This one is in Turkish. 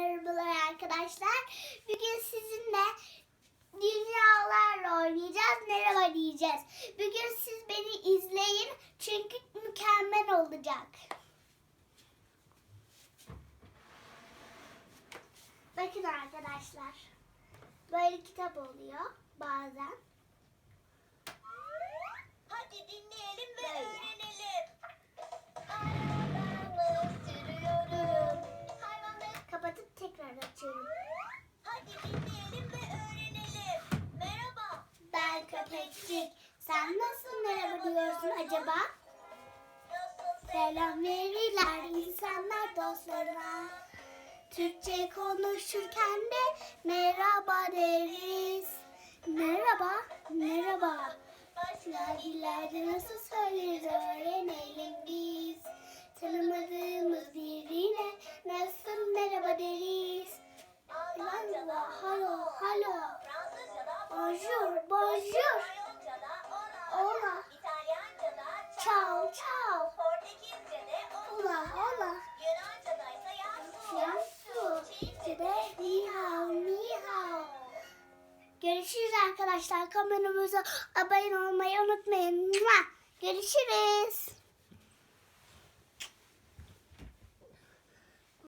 merhabalar arkadaşlar. Bugün sizinle dünyalarla oynayacağız. Merhaba diyeceğiz. Bugün siz beni izleyin çünkü mükemmel olacak. Bakın arkadaşlar. Böyle kitap oluyor bazen. Dinleyelim ve öğrenelim. Merhaba. Ben köpekçik. Sen nasıl merhaba diyorsun acaba? Selam verirler insanlar dostlarına. Türkçe konuşurken de merhaba deriz. Merhaba, merhaba. Başka dillerde nasıl söyleriz Fransızca'da Bonjour, bonjour. Hola. Ciao, ciao. Hola, hola. Yasu. Çince'de ni hao, ni. Görüşürüz arkadaşlar. Kanalımıza abone olmayı unutmayın. Görüşürüz.